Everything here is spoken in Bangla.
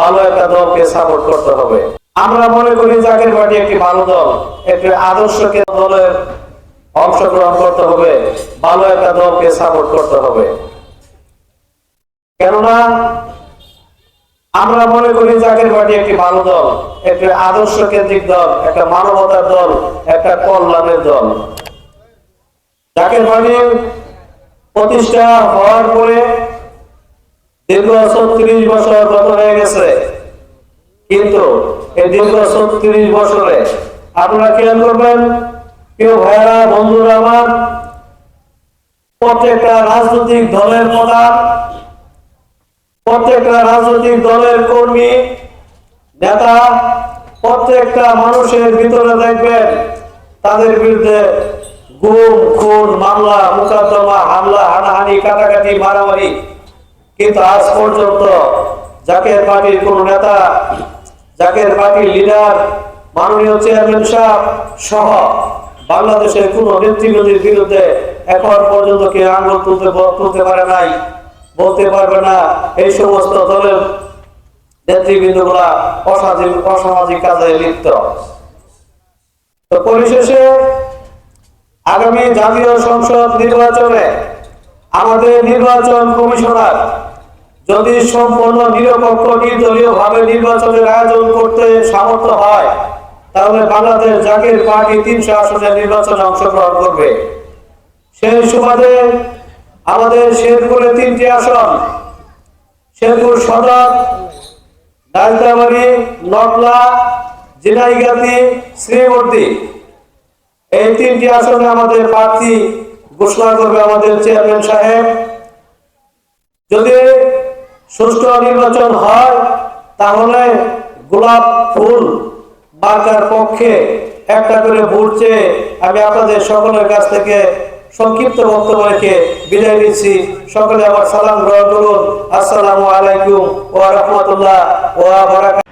ভালো একটা দলকে সাপোর্ট করতে হবে। আমরা মনে করি জাকের পার্টি একটি ভালো দল, একটি আদর্শকে দলের অংশগ্রহণ করতে হবে, ভালো একটা দলকে সাপোর্ট করতে হবে। কেননা, আমরা মনে করি জাকের পার্টি একটি ভালো দল, একটি আদর্শ কেন্দ্রিক দল, একটা মানবতার দল, একটা কল্যাণের দল। জাকের পার্টি প্রতিষ্ঠা হওয়ার পরে দীর্ঘ ছত্রিশ বছর গত হয়ে গেছে। বছরে আপনারা খেয়াল করবেন প্রত্যেকটা রাজনৈতিক দলের প্রধান প্রত্যেকটা রাজনৈতিক দলের কর্মী, নেতা, প্রত্যেকটা মানুষের ভিতরে দেখবেন তাদের বিরুদ্ধে গুম, খুন, মামলা, মোকদ্দমা, হামলা, হানাহানি, কাটাকাটি, মারামারি কিন্তু আজ পর্যন্ত জাকের পার্টির কোন নেতা, জাকের পার্টির লিডার, মাননীয় চেয়ারম্যান সাহেব সহ বাংলাদেশের কোন নেতৃবৃন্দের বিরুদ্ধে এখন পর্যন্ত কেউ আঙুল তুলতে তুলতে পারে নাই, বলতে পারবে না। এই সমস্ত দলের নেতৃবৃন্দগুলা অসামাজিক অসামাজিক কাজে লিপ্ত। তো পরিশেষে আগামী জাতীয় সংসদ নির্বাচনে আমাদের নির্বাচন কমিশনার যদি সম্পূর্ণ নিরপেক্ষ নির্দলীয় ভাবে নির্বাচনের আয়োজন করতে সামর্থ্য হয়, তাহলে বাংলাদেশ জাতীয় পার্টি তিনশো আসনের নির্বাচনে অংশগ্রহণ করবে। সেই সুবাদে আমাদের শেরপুরে তিনটি আসন, শেরপুর সদর ডালতাবাড়ি নকলা জিনাইগাতি শ্রীবর্তী এই তিনটি আসনে আমাদের প্রার্থী ঘোষণা করবে আমাদের চেয়ারম্যান সাহেব। যদি সুষ্ঠু নির্বাচন হয়, তাহলে গোলাপ ফুল বাঁচার পক্ষে একটা করে ভোট চেয়ে আমি আপনাদের সকলের কাছ থেকে সংক্ষিপ্ত বক্তব্য রেখে বিদায় নিচ্ছি। সকলে আমার সালাম গ্রহণ করুন। আসসালামু আলাইকুম ওয়া রাহমাতুল্লাহ ওয়া বারাকাতুহু।